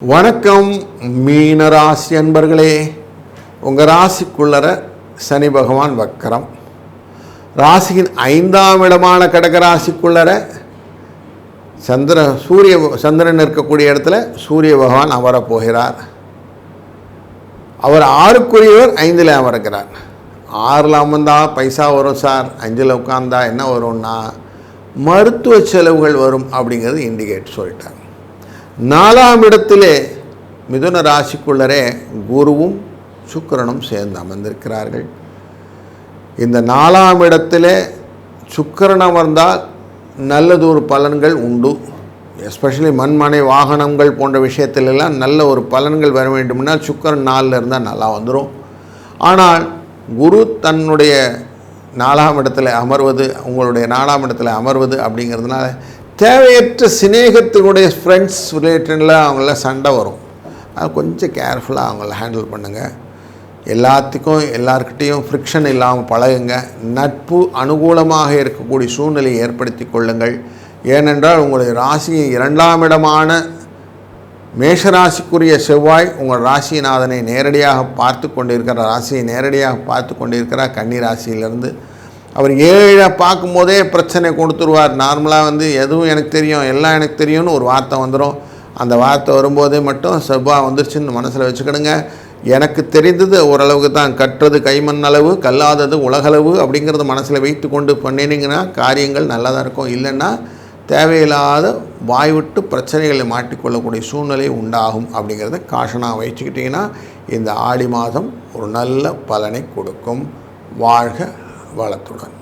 வணக்கம் மீன ராசி அன்பர்களே. உங்கள் ராசிக்குள்ளர சனி பகவான் வக்கரம். ராசியின் ஐந்தாம் இடமான கடக ராசிக்குள்ளர சந்திர சூரிய சந்திரன் இருக்கக்கூடிய இடத்துல சூரிய பகவான் அமரப் போகிறார் அவர் ஆறுக்குரியவர் ஐந்தில் அமர்கிறார். ஆறில் அமர்ந்தா பைசா வரும் சார். அஞ்சில் உட்காந்தா என்ன வரும்னா மருத்துவ செலவுகள் வரும் அப்படிங்கிறது இண்டிகேட் சொல்லிட்டார் நாலாம் இடத்திலே மிதுன ராசிக்குள்ளரே குருவும் சுக்கிரனும் சேர்ந்து அமர்ந்திருக்கிறார்கள் இந்த நாலாம் இடத்திலே சுக்கரன் அமர்ந்தால் நல்லதொரு பலன்கள் உண்டு எஸ்பெஷலி மண்மனை வாகனங்கள் போன்ற விஷயத்திலெல்லாம் நல்ல ஒரு பலன்கள் வர வேண்டும்னால் சுக்கரன் நாளில் இருந்தால் நல்லா வந்துடும் ஆனால் குரு தன்னுடைய நாலாம் இடத்துல அமர்வது உங்களுடைய நாலாம் இடத்துல அமர்வது அப்படிங்கிறதுனால தேவையற்ற சிநேகத்தினுடைய ஃப்ரெண்ட்ஸ் ரிலேட்டடில் அவங்கள சண்டை வரும். அது கொஞ்சம் கேர்ஃபுல்லாக அவங்கள ஹேண்டில் பண்ணுங்கள் எல்லாத்துக்கும் எல்லார்கிட்டேயும் ஃப்ரிக்ஷன் இல்லாமல் பழகுங்க. நட்பு அனுகூலமாக இருக்கக்கூடிய சூழ்நிலையை ஏற்படுத்தி கொள்ளுங்கள். ஏனென்றால் உங்களுடைய ராசியின் இரண்டாம் இடமான மேஷராசிக்குரிய செவ்வாய் உங்கள் ராசிநாதனை நேரடியாக பார்த்து கொண்டிருக்கிற ராசியை நேரடியாக பார்த்து கொண்டிருக்கிறார். கன்னி ராசியிலிருந்து அவர் ஏழை பார்க்கும்போதே பிரச்சனை கொடுத்துருவார். நார்மலாக வந்து எதுவும் எனக்கு தெரியும் எல்லாம் எனக்கு தெரியும்னு ஒரு வார்த்தை வந்துடும் அந்த வார்த்தை வரும்போதே மட்டும் செவ்வாய் வந்துருச்சுன்னு மனசில் வச்சுக்கிடுங்க. எனக்கு தெரிந்தது ஓரளவுக்கு தான். கற்றது கைமண் அளவு கல்லாதது உலகளவு அப்படிங்கிறத மனசில் வைத்து கொண்டு பண்ணினீங்கன்னா காரியங்கள் நல்லா தான் இருக்கும். இல்லைன்னா தேவையில்லாத வாய் விட்டு பிரச்சனைகளை மாட்டிக்கொள்ளக்கூடிய சூழ்நிலை உண்டாகும் அப்படிங்கிறத காஷனாக வச்சுக்கிட்டிங்கன்னா இந்த ஆடி மாதம் ஒரு நல்ல பலனை கொடுக்கும். வாழ்க வாழத்துடன்.